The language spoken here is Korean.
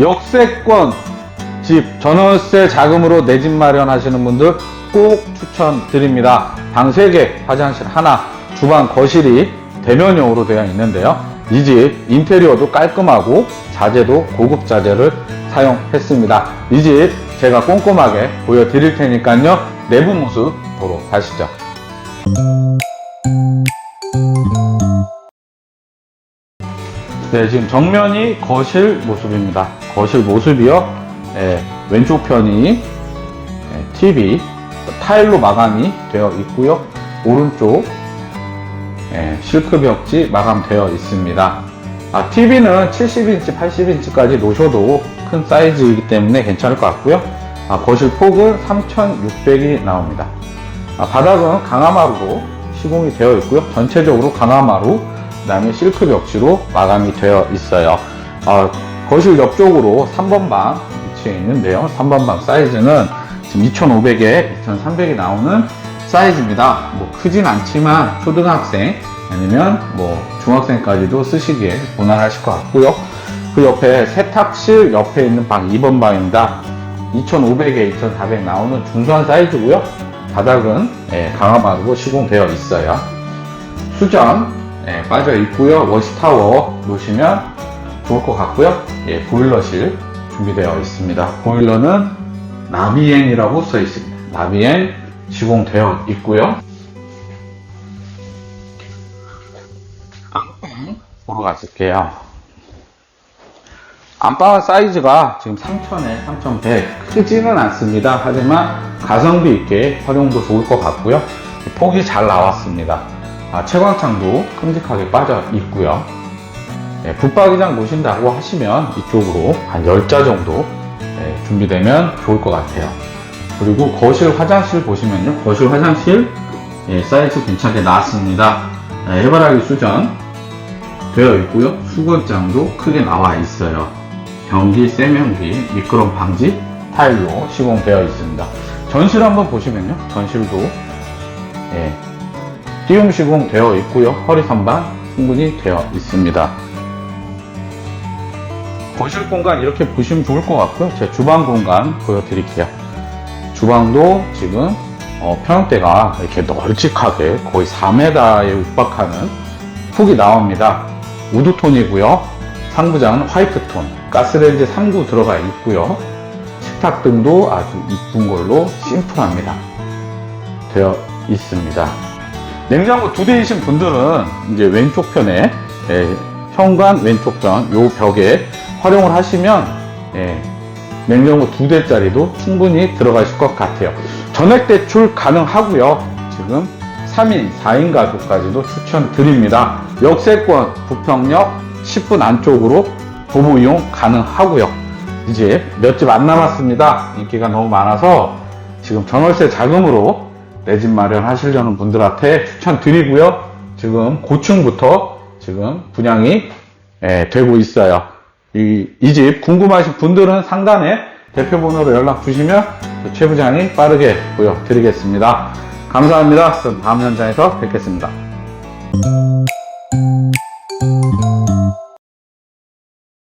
역세권 집 전월세 자금으로 내 집 마련하시는 분들 꼭 추천드립니다. 방 3개, 화장실 하나, 주방 거실이 대면형으로 되어 있는데요. 이 집 인테리어도 깔끔하고 자재도 고급 자재를 사용했습니다. 이 집 제가 꼼꼼하게 보여드릴 테니까요. 내부 모습 보러 가시죠. 네, 지금 정면이 거실 모습입니다. 거실 모습이요. 예, 왼쪽 편이 예, TV, 타일로 마감이 되어 있고요. 오른쪽 예, 실크 벽지 마감되어 있습니다. 아, TV는 70인치, 80인치까지 놓으셔도 큰 사이즈이기 때문에 괜찮을 것 같고요. 아, 거실 폭은 3,600이 나옵니다. 아, 바닥은 강화마루로 시공이 되어 있고요. 전체적으로 강화마루, 그 다음에 실크 벽지로 마감이 되어 있어요. 아, 거실 옆쪽으로 3번 방 위치해 있는데요. 3번 방 사이즈는 지금 2,500에 2,300이 나오는 사이즈입니다. 뭐 크진 않지만 초등학생 아니면 뭐 중학생까지도 쓰시기에 무난하실 것 같고요. 그 옆에 세탁실 옆에 있는 방 2번 방입니다. 2,500에 2,400 나오는 중소한 사이즈고요. 바닥은 예, 강화마루로 시공되어 있어요. 수전 예, 빠져 있고요. 워시타워 놓으시면 좋을 것 같고요. 예, 보일러실 준비되어 있습니다. 보일러는 나비엔이라고 써 있습니다. 나비엔 시공되어 있고요. 보러 가실게요. 안방 사이즈가 지금 3000에 3100 크지는 않습니다. 하지만 가성비 있게 활용도 좋을 것 같고요. 폭이 잘 나왔습니다. 아, 채광창도 큼직하게 빠져 있고요. 네, 붙박이장 놓으신다고 하시면 이쪽으로 한 10자 정도 네, 준비되면 좋을 것 같아요. 그리고 거실 화장실 보시면요. 거실 화장실 예, 사이즈 괜찮게 나왔습니다. 네, 해바라기 수전 되어 있고요. 수건장도 크게 나와 있어요. 변기, 세면기, 미끄럼 방지 타일로 시공되어 있습니다. 전실 한번 보시면요. 전실도 예, 띄움 시공 되어 있고요. 허리 선반 충분히 되어 있습니다. 거실 공간 이렇게 보시면 좋을 것 같고요. 제 주방 공간 보여드릴게요. 주방도 지금 어, 평형대가 이렇게 널찍하게 거의 4m에 육박하는 폭이 나옵니다. 우드톤이고요. 상부장은 화이트톤, 가스레인지 3구 들어가 있고요. 식탁등도 아주 이쁜 걸로 심플합니다. 되어 있습니다. 냉장고 두 대이신 분들은 이제 왼쪽 편에 예, 현관 왼쪽 편 요 벽에 활용을 하시면 예, 냉장고 두 대짜리도 충분히 들어가실 것 같아요. 전액 대출 가능하고요. 지금 3인, 4인 가족까지도 추천드립니다. 역세권 부평역 10분 안쪽으로 도보 이용 가능하고요. 이제 몇 집 안 남았습니다. 인기가 너무 많아서 지금 전월세 자금으로 내 집 마련하시려는 분들한테 추천드리고요. 지금 고층부터 지금 분양이 예, 되고 있어요. 이 집 궁금하신 분들은 상단에 대표 번호로 연락 주시면 최 부장이 빠르게 보여드리겠습니다. 감사합니다. 다음 현장에서 뵙겠습니다.